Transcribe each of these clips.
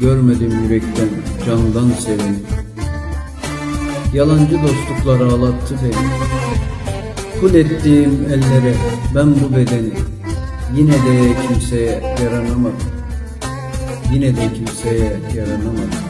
Görmedim yürekten, candan seveni. Yalancı dostluklar ağlattı beni. Kul ettiğim ellere ben bu bedeni. Yine de kimseye yaranamadım. Yine de kimseye yaranamadım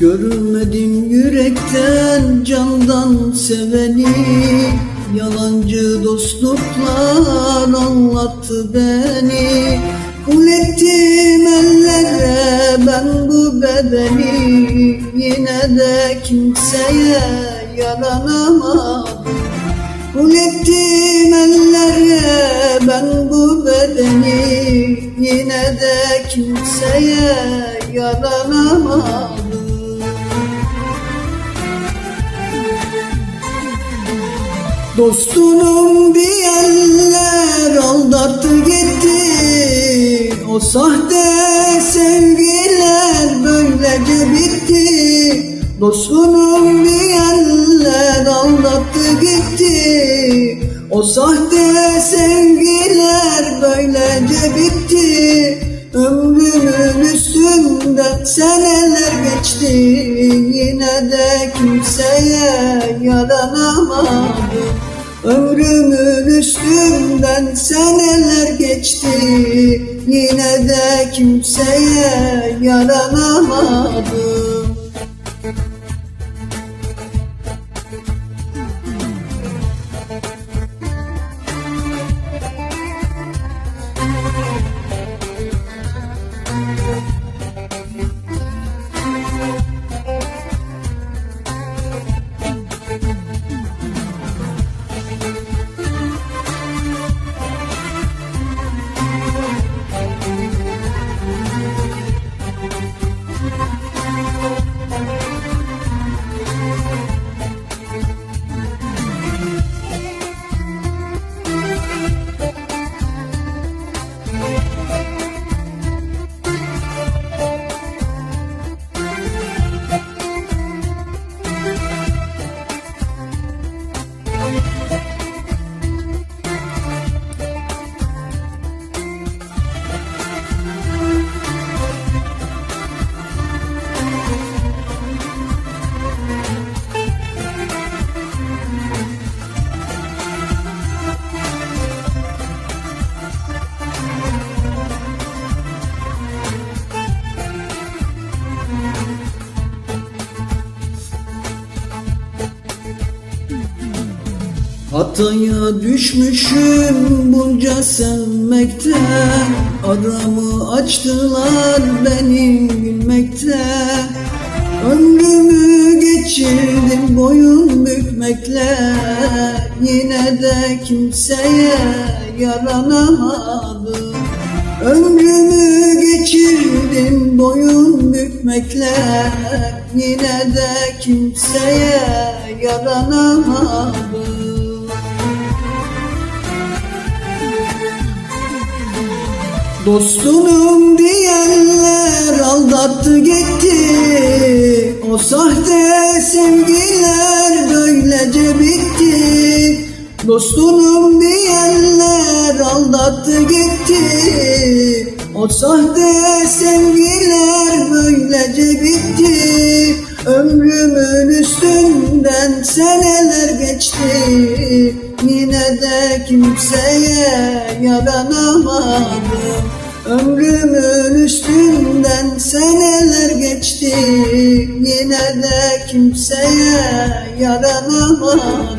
Görmedim yürekten candan seveni. Yalancı dostluklar anlattı beni. Kul ettim ellere ben bu bedeni. Yine de kimseye yaranamadım Kul ettim ellere ben bu bedeni. Yine de kimseye yaranamadım Dostunum diyenler aldattı gitti. O sahte sevgiler böylece bitti. Dostunum diyenler aldattı gitti. O sahte sevgiler böylece bitti. Ömrümün üstünden seneler geçti. Yine de kimseye yaranamadım Ömrümün üstünden seneler geçti. Yine de kimseye yaranamadım Hataya düşmüşüm bunca sevmekten. Aramı açtılar benim gülmekte Ömrümü geçirdim boyun bükmekle. Yine de kimseye yaranamadım. Ömrümü geçirdim boyun bükmekle. Yine de kimseye yaranamadım Dostunum diyenler aldattı gitti. O sahte sevgiler böylece bitti. Dostunum diyenler aldattı gitti. O sahte sevgiler böylece bitti. Ömrümün üstünden seneler geçti Yine de kimseye yaranamadım Ömrümün üstünden seneler geçti Yine de kimseye yaranamadım